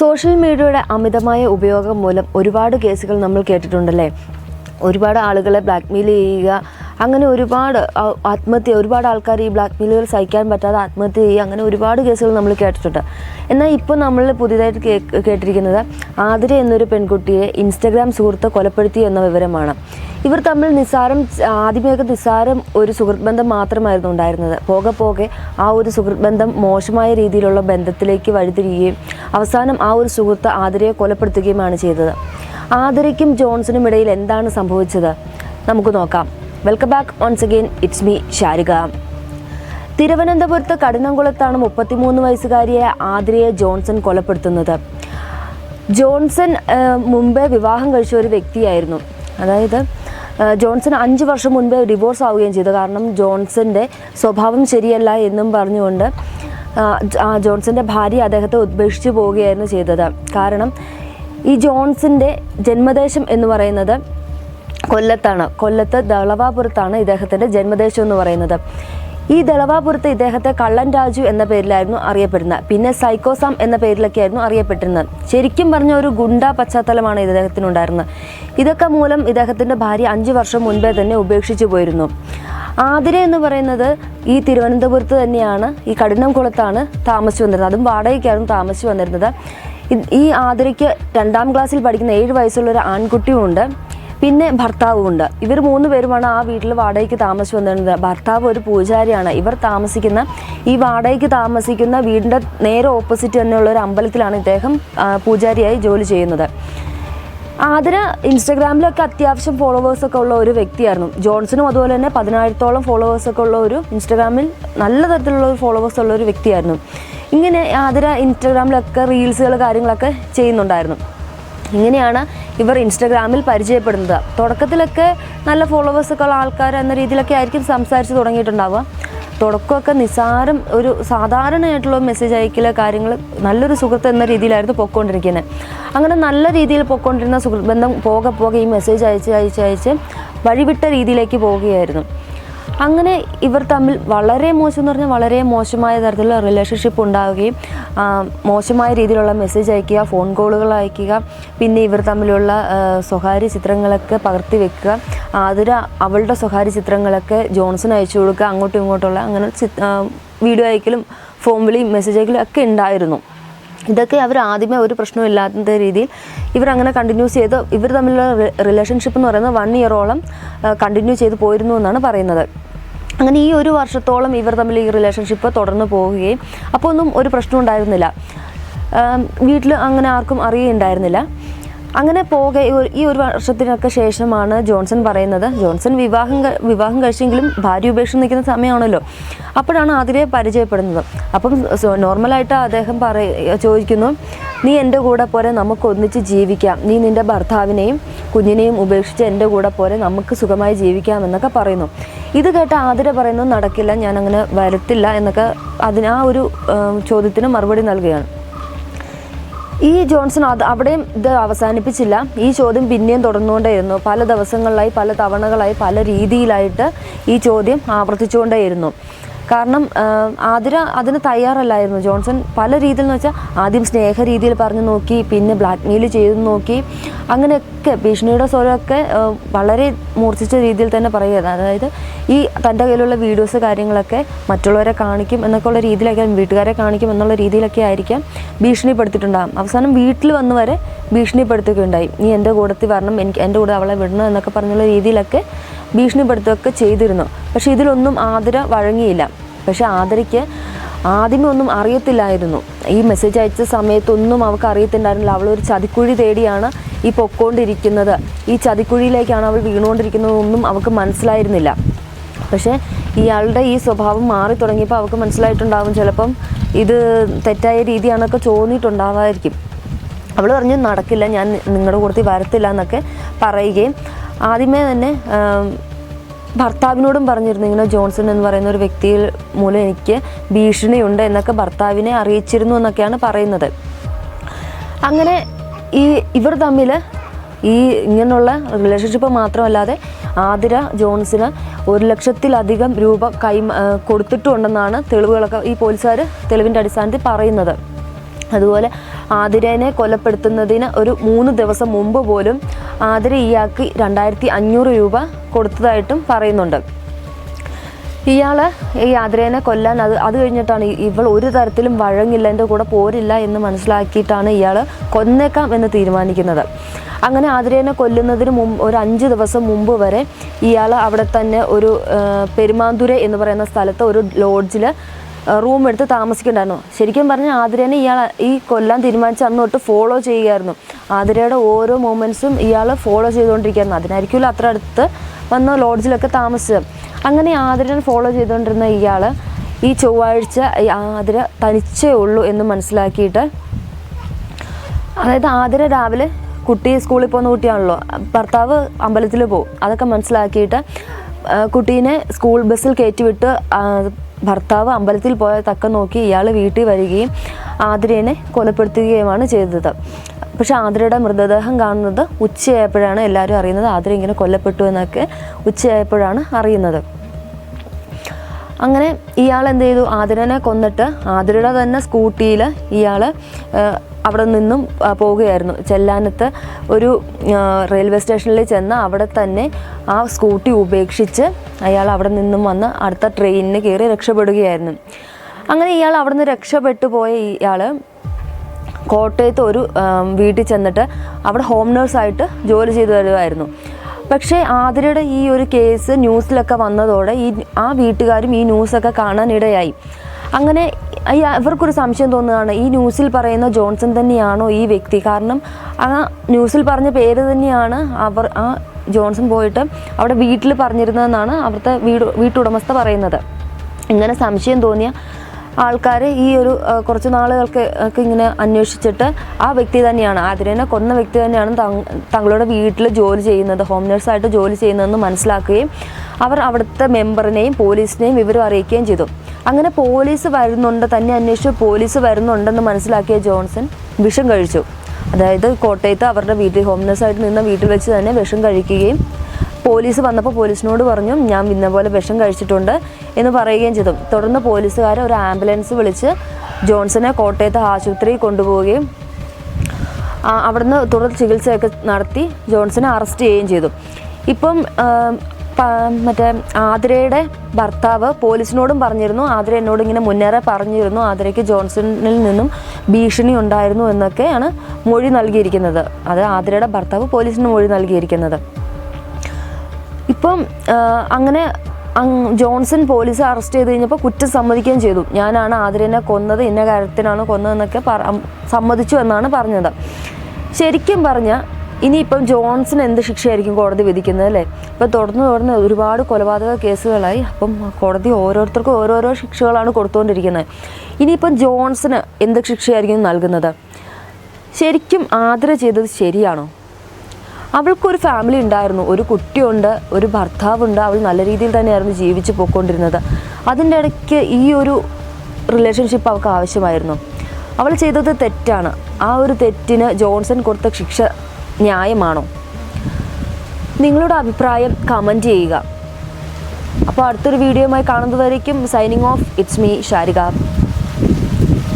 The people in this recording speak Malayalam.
സോഷ്യൽ മീഡിയയുടെ അമിതമായ ഉപയോഗം മൂലം ഒരുപാട് കേസുകൾ നമ്മൾ കേട്ടിട്ടുണ്ടല്ലേ? ഒരുപാട് ആളുകളെ ബ്ലാക്ക്മെയിൽ ചെയ്യുക അങ്ങനെ ഒരുപാട് ആത്മഹത്യ ഒരുപാട് ആൾക്കാർ ഈ ബ്ലാക്ക് മെയിലുകൾ സഹിക്കാൻ പറ്റാതെ ആത്മഹത്യ ചെയ്യുക അങ്ങനെ ഒരുപാട് കേസുകൾ നമ്മൾ കേട്ടിട്ടുണ്ട്. എന്നാൽ ഇപ്പോൾ നമ്മൾ പുതിയതായിട്ട് കേട്ടിരിക്കുന്നത് ആതിര എന്നൊരു പെൺകുട്ടിയെ ഇൻസ്റ്റഗ്രാം സുഹൃത്ത് കൊലപ്പെടുത്തി എന്ന വിവരമാണ്. ഇവർ തമ്മിൽ നിസ്സാരം ആദ്യമേക്ക് നിസ്സാരം ഒരു സുഹൃത്ത് ബന്ധം മാത്രമായിരുന്നു ഉണ്ടായിരുന്നത്. പോകെ പോകെ ആ ഒരു സുഹൃത്ത് ബന്ധം മോശമായ രീതിയിലുള്ള ബന്ധത്തിലേക്ക് വഴിതിരിയുകയും അവസാനം ആ ഒരു സുഹൃത്ത് ആതിരയെ കൊലപ്പെടുത്തുകയുമാണ് ചെയ്തത്. ആതിരയ്ക്കും ജോൺസണും ഇടയിൽ എന്താണ് സംഭവിച്ചത്? നമുക്ക് നോക്കാം. Welcome back once again it's me Sharika തിരുവനന്തപുരത്ത് കഠിനംകുളത്താണ് മുപ്പത്തിമൂന്ന് വയസ്സുകാരിയായ ആതിരയെ ജോൺസൺ കൊലപ്പെടുത്തുന്നത്. ജോൺസൺ മുമ്പേ വിവാഹം കഴിച്ച ഒരു വ്യക്തിയായിരുന്നു. അതായത് ജോൺസൺ അഞ്ച് വർഷം മുൻപേ ഡിവോഴ്സ് ആവുകയും ചെയ്തു. കാരണം ജോൺസന്റെ സ്വഭാവം ശരിയല്ല എന്നും പറഞ്ഞുകൊണ്ട് ജോൺസന്റെ ഭാര്യ അദ്ദേഹത്തെ ഉപേക്ഷിച്ചു പോവുകയായിരുന്നു ചെയ്തത്. കാരണം ഈ ജോൺസിന്റെ ജന്മദേശം എന്ന് പറയുന്നത് കൊല്ലത്താണ്. കൊല്ലത്ത് ദളവാപുരത്താണ് ഇദ്ദേഹത്തിന്റെ ജന്മദേശം എന്ന് പറയുന്നത്. ഈ ദളവാപുരത്ത് ഇദ്ദേഹത്തെ കള്ളൻ രാജു എന്ന പേരിലായിരുന്നു അറിയപ്പെടുന്നത്. പിന്നെ സൈക്കോസാം എന്ന പേരിലൊക്കെ ആയിരുന്നു അറിയപ്പെട്ടിരുന്നത്. ശരിക്കും പറഞ്ഞ ഒരു ഗുണ്ട പശ്ചാത്തലമാണ് ഇദ്ദേഹത്തിനുണ്ടായിരുന്നത്. ഇതൊക്കെ മൂലം ഇദ്ദേഹത്തിന്റെ ഭാര്യ അഞ്ച് വർഷം മുൻപേ തന്നെ ഉപേക്ഷിച്ചു പോയിരുന്നു. ആതിര എന്ന് പറയുന്നത് ഈ തിരുവനന്തപുരത്ത് തന്നെയാണ്. ഈ കഠിനംകുളത്താണ് താമസിച്ചു വന്നിരുന്നത്. അതും വാടകയ്ക്കായിരുന്നു താമസിച്ചു വന്നിരുന്നത്. ഈ ആതിരയ്ക്ക് രണ്ടാം ക്ലാസ്സിൽ പഠിക്കുന്ന ഏഴ് വയസ്സുള്ള ഒരു ആൺകുട്ടിയുമുണ്ട്. പിന്നെ ഭർത്താവുമുണ്ട്. ഇവർ മൂന്ന് പേരുമാണ് ആ വീട്ടിൽ വാടകയ്ക്ക് താമസിച്ചു വന്നിരുന്നത് ഭർത്താവ് ഒരു പൂജാരിയാണ്. ഇവർ താമസിക്കുന്ന ഈ വാടകയ്ക്ക് താമസിക്കുന്ന വീടിന്റെ നേരെ ഓപ്പോസിറ്റ് തന്നെയുള്ള ഒരു അമ്പലത്തിലാണ് ഇദ്ദേഹം പൂജാരിയായി ജോലി ചെയ്യുന്നത്. ആതിര ഇൻസ്റ്റഗ്രാമിലൊക്കെ അത്യാവശ്യം ഫോളോവേഴ്സൊക്കെ ഉള്ള ഒരു വ്യക്തിയായിരുന്നു. ജോൺസണും അതുപോലെ തന്നെ പതിനായിരത്തോളം ഫോളോവേഴ്സൊക്കെ ഉള്ള ഒരു ഇൻസ്റ്റഗ്രാമിൽ നല്ല തരത്തിലുള്ള ഒരു ഫോളോവേഴ്സ് ഉള്ള ഒരു വ്യക്തിയായിരുന്നു. ഇങ്ങനെ ആതിര ഇൻസ്റ്റഗ്രാമിലൊക്കെ റീൽസുകൾ കാര്യങ്ങളൊക്കെ ചെയ്യുന്നുണ്ടായിരുന്നു. ഇങ്ങനെയാണ് ഇവർ ഇൻസ്റ്റഗ്രാമിൽ പരിചയപ്പെടുന്നത്. തുടക്കത്തിലൊക്കെ നല്ല ഫോളോവേഴ്സൊക്കെ ഉള്ള ആൾക്കാർ എന്ന രീതിയിലൊക്കെ ആയിരിക്കും സംസാരിച്ച് തുടങ്ങിയിട്ടുണ്ടാവുക. തുടക്കമൊക്കെ നിസാരം ഒരു സാധാരണയായിട്ടുള്ള മെസ്സേജ് അയക്കൽ കാര്യങ്ങൾ നല്ലൊരു സുഹൃത്ത് എന്ന രീതിയിലായിരുന്നു പൊയ്ക്കൊണ്ടിരിക്കുന്നത്. അങ്ങനെ നല്ല രീതിയിൽ പൊയ്ക്കൊണ്ടിരുന്ന സുഹൃത്ത് ബന്ധം പോകെ പോകെ ഈ മെസ്സേജ് അയച്ച് അയച്ച് അയച്ച് വഴിവിട്ട രീതിയിലേക്ക് പോവുകയായിരുന്നു. അങ്ങനെ ഇവർ തമ്മിൽ വളരെ മോശം എന്ന് പറഞ്ഞാൽ വളരെ മോശമായ തരത്തിലുള്ള റിലേഷൻഷിപ്പ് ഉണ്ടാവുകയും മോശമായ രീതിയിലുള്ള മെസ്സേജ് അയക്കുക ഫോൺ കോളുകൾ അയക്കുക പിന്നെ ഇവർ തമ്മിലുള്ള സ്വകാര്യ ചിത്രങ്ങളൊക്കെ പകർത്തി വെക്കുക അതൊരു അവളുടെ സ്വകാര്യ ചിത്രങ്ങളൊക്കെ ജോൺസൺ അയച്ചു കൊടുക്കുക അങ്ങോട്ടും ഇങ്ങോട്ടുള്ള അങ്ങനെ വീഡിയോ അയക്കലും ഫോൺ വിളിയും മെസ്സേജ് അയക്കലും ഒക്കെ ഉണ്ടായിരുന്നു. ഇതൊക്കെ അവർ ആദ്യമേ ഒരു പ്രശ്നമില്ലാത്ത രീതിയിൽ ഇവർ അങ്ങനെ കണ്ടിന്യൂസ് ചെയ്ത് ഇവർ തമ്മിലുള്ള റിലേഷൻഷിപ്പ് എന്ന് പറയുന്നത് വൺ ഇയറോളം കണ്ടിന്യൂ ചെയ്ത് പോയിരുന്നു എന്നാണ് പറയുന്നത്. അങ്ങനെ ഈ ഒരു വർഷത്തോളം ഇവർ തമ്മിൽ ഈ റിലേഷൻഷിപ്പ് തുടർന്ന് പോവുകയും. അപ്പോൾ ഒന്നും ഒരു പ്രശ്നം ഉണ്ടായിരുന്നില്ല. വീട്ടിൽ അങ്ങനെ ആർക്കും അറിയുണ്ടായിരുന്നില്ല അങ്ങനെ പോകെ ഈ ഒരു- വർഷത്തിനൊക്കെ ശേഷമാണ് ജോൺസൺ പറയുന്നത്. ജോൺസൺ വിവാഹം വിവാഹം കഴിച്ചെങ്കിലും ഭാര്യ ഉപേക്ഷിച്ച് നിൽക്കുന്ന സമയമാണല്ലോ. അപ്പോഴാണ് ആതിരയെ പരിചയപ്പെടുന്നത്. അപ്പം നോർമലായിട്ട് അദ്ദേഹം പറയ ചോദിക്കുന്നു നീ എന്റെ കൂടെ പോരെ നമുക്ക് ഒന്നിച്ച് ജീവിക്കാം. നീ നിന്റെ ഭർത്താവിനെയും കുഞ്ഞിനെയും ഉപേക്ഷിച്ച് എന്റെ കൂടെ പോരെ നമുക്ക് സുഖമായി ജീവിക്കാം എന്നൊക്കെ പറയുന്നു. ഇത് കേട്ട ആതിര പറയുന്നു നടക്കില്ല ഞാൻ അങ്ങനെ വരത്തില്ല എന്നൊക്കെ അതിന് ആ ഒരു ചോദ്യത്തിന് മറുപടി നൽകുകയാണ്. ഈ ജോൺസൺ അത് അവിടെയും ഇത് അവസാനിപ്പിച്ചില്ല. ഈ ചോദ്യം പിന്നെയും തുടർന്നുകൊണ്ടേയിരുന്നു. പല ദിവസങ്ങളിലായി പല തവണകളായി പല രീതിയിലായിട്ട് ഈ ചോദ്യം ആവർത്തിച്ചുകൊണ്ടേയിരുന്നു. കാരണം ആതിര അതിന് തയ്യാറല്ലായിരുന്നു. ജോൺസൺ പല രീതിയിൽ എന്ന് വെച്ചാൽ ആദ്യം സ്നേഹ രീതിയിൽ പറഞ്ഞു നോക്കി പിന്നെ ബ്ലാക്ക് മെയിൽ ചെയ്തു നോക്കി. അങ്ങനെയൊക്കെ ഭീഷണിയുടെ സ്വരമൊക്കെ വളരെ മൂർച്ഛിച്ച രീതിയിൽ തന്നെ പറയുക അതായത് ഈ തന്റെ കയ്യിലുള്ള വീഡിയോസ് കാര്യങ്ങളൊക്കെ മറ്റുള്ളവരെ കാണിക്കും എന്നൊക്കെ ഉള്ള രീതിയിലൊക്കെ വീട്ടുകാരെ കാണിക്കും എന്നുള്ള രീതിയിലൊക്കെ ആയിരിക്കാം ഭീഷണിപ്പെടുത്തിയിട്ടുണ്ടാകും അവസാനം വീട്ടിൽ വന്നു വരെ ഭീഷണിപ്പെടുത്തുകയുണ്ടായി. നീ എന്റെ കൂടത്തിൽ വരണം എനിക്ക് എന്റെ കൂടെ അവളെ വിടണം എന്നൊക്കെ പറഞ്ഞുള്ള രീതിയിലൊക്കെ ഭീഷണിപ്പെടുത്തുകയൊക്കെ ചെയ്തിരുന്നു. പക്ഷെ ഇതിലൊന്നും ആതിര വഴങ്ങിയില്ല. പക്ഷെ ആതിരയ്ക്ക് ആദ്യമേ ഒന്നും അറിയത്തില്ലായിരുന്നു. ഈ മെസ്സേജ് അയച്ച സമയത്തൊന്നും അവൾക്ക് അറിയത്തില്ലായിരുന്നില്ല. അവൾ ഒരു ചതിക്കുഴി തേടിയാണ് ഈ പൊക്കോണ്ടിരിക്കുന്നത്. ഈ ചതിക്കുഴിയിലേക്കാണ് അവൾ വീണുകൊണ്ടിരിക്കുന്നതൊന്നും അവൾക്ക് മനസ്സിലായിരുന്നില്ല. പക്ഷേ ഇയാളുടെ ഈ സ്വഭാവം മാറി തുടങ്ങിയപ്പോൾ അവൾക്ക് മനസ്സിലായിട്ടുണ്ടാവും. ചിലപ്പം ഇത് തെറ്റായ രീതിയാണെന്നൊക്കെ തോന്നിയിട്ടുണ്ടാവായിരിക്കും. അവൾ പറഞ്ഞു നടക്കില്ല ഞാൻ നിങ്ങളുടെ കൂടത്തിൽ വരത്തില്ല എന്നൊക്കെ പറയുകയും ആദ്യമേ തന്നെ ഭർത്താവിനോടും പറഞ്ഞിരുന്നു ഇങ്ങനെ ജോൺസൺ എന്ന് പറയുന്ന ഒരു വ്യക്തിയിൽ മൂലം എനിക്ക് ഭീഷണിയുണ്ട് എന്നൊക്കെ ഭർത്താവിനെ അറിയിച്ചിരുന്നു എന്നൊക്കെയാണ് പറയുന്നത്. അങ്ങനെ ഈ ഇവർ തമ്മിൽ ഈ ഇങ്ങനെയുള്ള റിലേഷൻഷിപ്പ് മാത്രമല്ലാതെ ആതിര ജോൺസിന് ഒരു ലക്ഷത്തിലധികം രൂപ കൈ കൊടുത്തിട്ടുണ്ടെന്നാണ് തെളിവുകളൊക്കെ ഈ പോലീസുകാർ തെളിവിന്റെ അടിസ്ഥാനത്തിൽ പറയുന്നത്. അതുപോലെ ആതിരേനെ കൊലപ്പെടുത്തുന്നതിന് ഒരു മൂന്ന് ദിവസം മുമ്പ് പോലും ആതിര ഇയാൾക്ക് രണ്ടായിരത്തി അഞ്ഞൂറ് രൂപ കൊടുത്തതായിട്ടും പറയുന്നുണ്ട്. ഇയാൾ ഈ ആതിരേനെ കൊല്ലാൻ അത് അത് കഴിഞ്ഞിട്ടാണ് ഇവൾ ഒരു തരത്തിലും വഴങ്ങില്ല എന്റെ കൂടെ പോരില്ല എന്ന് മനസ്സിലാക്കിയിട്ടാണ് ഇയാൾ കൊന്നേക്കാം എന്ന് തീരുമാനിക്കുന്നത്. അങ്ങനെ ആതിരേനെ കൊല്ലുന്നതിന് മുമ്പ് ഒരു അഞ്ച് ദിവസം മുമ്പ് വരെ ഇയാൾ അവിടെ തന്നെ ഒരു പെരുമാന്തുര എന്ന് പറയുന്ന സ്ഥലത്ത് ഒരു ലോഡ്ജിൽ റൂം എടുത്ത് താമസിക്കണ്ടായിരുന്നു ശരിക്കും പറഞ്ഞാൽ ആതിരേനെ ഇയാൾ ഈ കൊല്ലാൻ തീരുമാനിച്ച അന്ന് തൊട്ട് ഫോളോ ചെയ്യുകയായിരുന്നു. ആതിരയുടെ ഓരോ മൂമെന്റ്സും ഇയാൾ ഫോളോ ചെയ്തുകൊണ്ടിരിക്കുകയായിരുന്നു. അതിനായിരിക്കുമല്ലോ അത്ര അടുത്ത് വന്ന ലോഡ്ജിലൊക്കെ താമസിച്ചത്. അങ്ങനെ ആതിരനെ ഫോളോ ചെയ്തുകൊണ്ടിരുന്ന ഇയാൾ ഈ ചൊവ്വാഴ്ച ആതിര തനിച്ചേ ഉള്ളൂ എന്ന് മനസ്സിലാക്കിയിട്ട് അതായത് ആതിര രാവിലെ കുട്ടി സ്കൂളിൽ പോകുന്ന കുട്ടിയാണല്ലോ ഭർത്താവ് അമ്പലത്തിൽ പോകും. അതൊക്കെ മനസ്സിലാക്കിയിട്ട് കുട്ടീനെ സ്കൂൾ ബസ്സിൽ കയറ്റിവിട്ട് ആ, ഭർത്താവ് അമ്പലത്തിൽ പോയ തക്ക നോക്കി ഇയാൾ വീട്ടിൽ വരികയും ആതിരേനെ കൊലപ്പെടുത്തുകയുമാണ് ചെയ്തത്. പക്ഷെ ആതിരയുടെ മൃതദേഹം കാണുന്നത് ഉച്ചയായപ്പോഴാണ് എല്ലാവരും അറിയുന്നത്. ആതിര ഇങ്ങനെ കൊല്ലപ്പെട്ടു എന്നൊക്കെ ഉച്ചയായപ്പോഴാണ് അറിയുന്നത്. അങ്ങനെ ഇയാൾ എന്ത് ചെയ്തു? ആതിരനെ കൊന്നിട്ട് ആതിരയുടെ തന്നെ സ്കൂട്ടിയിൽ ഇയാൾ അവിടെ നിന്നും പോവുകയായിരുന്നു. ചെല്ലാനത്ത് ഒരു റെയിൽവേ സ്റ്റേഷനിൽ ചെന്ന് അവിടെ തന്നെ ആ സ്കൂട്ടി ഉപേക്ഷിച്ച് അയാൾ അവിടെ നിന്നും വന്ന് അടുത്ത ട്രെയിനിന് കയറി രക്ഷപ്പെടുകയായിരുന്നു. അങ്ങനെ ഇയാൾ അവിടെ നിന്ന് രക്ഷപ്പെട്ടു പോയ ഇയാൾ കോട്ടയത്ത് ഒരു വീട്ടിൽ ചെന്നിട്ട് അവിടെ ഹോം നേഴ്സായിട്ട് ജോലി ചെയ്തു വരുമായിരുന്നു പക്ഷേ ആതിരയുടെ ഈ ഒരു കേസ് ന്യൂസിലൊക്കെ വന്നതോടെ ഈ ആ വീട്ടുകാരും ഈ ന്യൂസൊക്കെ കാണാനിടയായി. അങ്ങനെ ഇവർക്കൊരു സംശയം തോന്നുകയാണ്. ഈ ന്യൂസിൽ പറയുന്ന ജോൺസൺ തന്നെയാണോ ഈ വ്യക്തി? കാരണം ആ ന്യൂസിൽ പറഞ്ഞ പേര് തന്നെയാണ് അവർ ആ ജോൺസൺ പോയിട്ട് അവിടെ വീട്ടിൽ പറഞ്ഞിരുന്നതെന്നാണ് അവിടുത്തെ വീട് വീട്ടുടമസ്ഥ പറയുന്നത്. ഇങ്ങനെ സംശയം തോന്നിയ ആൾക്കാർ ഈ ഒരു കുറച്ച് നാളുകൾക്ക് ഒക്കെ ഇങ്ങനെ അന്വേഷിച്ചിട്ട് ആ വ്യക്തി തന്നെയാണ്. ആതിരേനെ കൊന്ന വ്യക്തി തന്നെയാണ് തങ്ങളുടെ വീട്ടിൽ ജോലി ചെയ്യുന്നത് ഹോം നേഴ്സായിട്ട് ജോലി ചെയ്യുന്നതെന്ന് മനസ്സിലാക്കുകയും അവർ അവിടുത്തെ മെമ്പറിനെയും പോലീസിനെയും വിവരം അറിയിക്കുകയും ചെയ്തു. അങ്ങനെ പോലീസ് വരുന്നുണ്ട് തന്നെ അന്വേഷിച്ച് പോലീസ് വരുന്നുണ്ടെന്ന് മനസ്സിലാക്കിയ ജോൺസൺ വിഷം കഴിച്ചു. അതായത് കോട്ടയത്ത് അവരുടെ വീട്ടിൽ ഹോംനസ് ആയിട്ട് നിന്ന വീട്ടിൽ വെച്ച് തന്നെ വിഷം കഴിക്കുകയും പോലീസ് വന്നപ്പോൾ പോലീസിനോട് പറഞ്ഞു ഞാൻ ഇന്ന പോലെ വിഷം കഴിച്ചിട്ടുണ്ട് എന്ന് പറയുകയും ചെയ്തു. തുടർന്ന് പോലീസുകാർ ഒരു ആംബുലൻസ് വിളിച്ച് ജോൺസനെ കോട്ടയത്ത് ആശുപത്രിയിൽ കൊണ്ടുപോവുകയും അവിടുന്ന് തുടർ ചികിത്സയൊക്കെ നടത്തി ജോൺസനെ അറസ്റ്റ് ചെയ്യുകയും ചെയ്തു. ഇപ്പം മറ്റേ ആതിരയുടെ ഭർത്താവ് പോലീസിനോടും പറഞ്ഞിരുന്നു. ആതിര എന്നോട് ഇങ്ങനെ മുന്നേറെ പറഞ്ഞിരുന്നു. ആതിരയ്ക്ക് ജോൺസണിൽ നിന്നും ഭീഷണി ഉണ്ടായിരുന്നു എന്നൊക്കെയാണ് മൊഴി നൽകിയിരിക്കുന്നത്. അത് ആതിരയുടെ ഭർത്താവ് പോലീസിന് മൊഴി നൽകിയിരിക്കുന്നത്. ഇപ്പം അങ്ങനെ ജോൺസൺ പോലീസ് അറസ്റ്റ് ചെയ്ത് കഴിഞ്ഞപ്പോൾ കുറ്റം സമ്മതിക്കുകയും ചെയ്തു. ഞാനാണ് ആതിരനെ കൊന്നത് ഇന്ന കാര്യത്തിനാണ് കൊന്നതെന്നൊക്കെ സമ്മതിച്ചു എന്നാണ് പറഞ്ഞത്. ശരിക്കും പറഞ്ഞാൽ ഇനിയിപ്പം ജോൺസിന് എന്ത് ശിക്ഷയായിരിക്കും കോടതി വിധിക്കുന്നത് അല്ലേ? ഇപ്പം തുടർന്ന് തുടർന്ന് ഒരുപാട് കൊലപാതക കേസുകളായി. അപ്പം കോടതി ഓരോരുത്തർക്കും ഓരോരോ ശിക്ഷകളാണ് കൊടുത്തുകൊണ്ടിരിക്കുന്നത്. ഇനിയിപ്പം ജോൺസിന് എന്ത് ശിക്ഷയായിരിക്കും നൽകുന്നത്? ശരിക്കും ആദര ചെയ്തത് ശരിയാണോ? അവൾക്കൊരു ഫാമിലി ഉണ്ടായിരുന്നു. ഒരു കുട്ടിയുണ്ട് ഒരു ഭർത്താവുണ്ട്. അവൾ നല്ല രീതിയിൽ തന്നെയായിരുന്നു ജീവിച്ചു പോയിക്കൊണ്ടിരുന്നത്. അതിന്റെ ഇടയ്ക്ക് ഈ ഒരു റിലേഷൻഷിപ്പ് അവൾക്ക് ആവശ്യമായിരുന്നു. അവൾ ചെയ്തത് തെറ്റാണ്. ആ ഒരു തെറ്റിന് ജോൺസൺ കൊടുത്ത ശിക്ഷ ന്യായമാണോ? നിങ്ങളുടെ അഭിപ്രായം കമന്റ് ചെയ്യുക. അപ്പോൾ അടുത്തൊരു വീഡിയോയുമായി കാണുന്നതുവരേക്കും signing off it's me Sharika